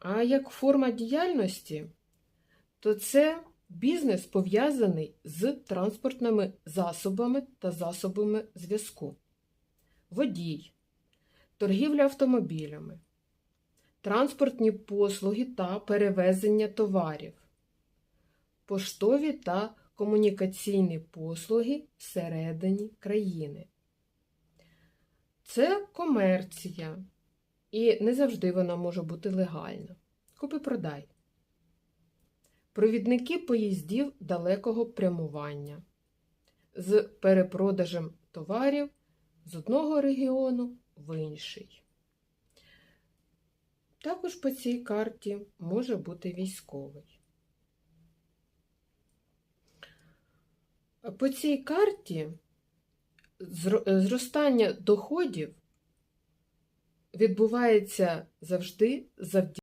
А як форма діяльності, то це бізнес пов'язаний з транспортними засобами та засобами зв'язку. Водій, торгівля автомобілями, транспортні послуги та перевезення товарів, поштові та комунікаційні послуги всередині країни. Це комерція, і не завжди вона може бути легальна. Купи-продай. Провідники поїздів далекого прямування з перепродажем товарів з одного регіону в інший. Також по цій карті може бути військовий. По цій карті зро- зростання доходів відбувається завжди завдяки